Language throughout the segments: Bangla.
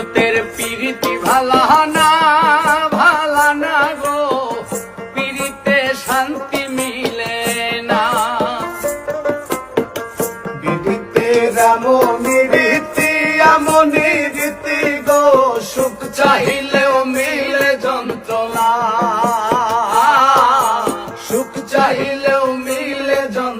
জগতের প্রীতি ভালা না ভালা না গো। প্রীতিতে শান্তি মিলে না। বিদিতে রামনি রীতি আমনি রীতি গো। সুখ চাহিলেও মিলে যন্ত্রণা। সুখ চাহিলেও মিলে যন্ত্রণা।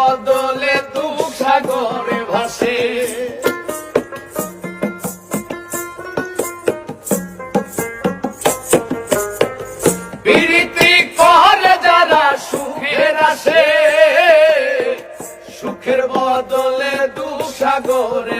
বদলে দুঃখ সাগরে ভাসে। প্রীতি করে যারা সুখের আসে সুখের বদলে দুঃখ সাগরে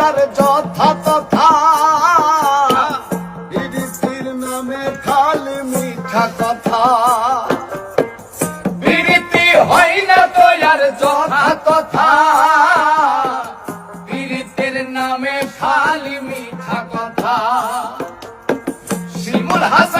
না তয়ার যথা তথা নামে খালি মিঠা কথা। প্রীতি হয় না তো আর জহা কথা প্রীতির নামে খালি মিঠা কথা। শিমুল হাসান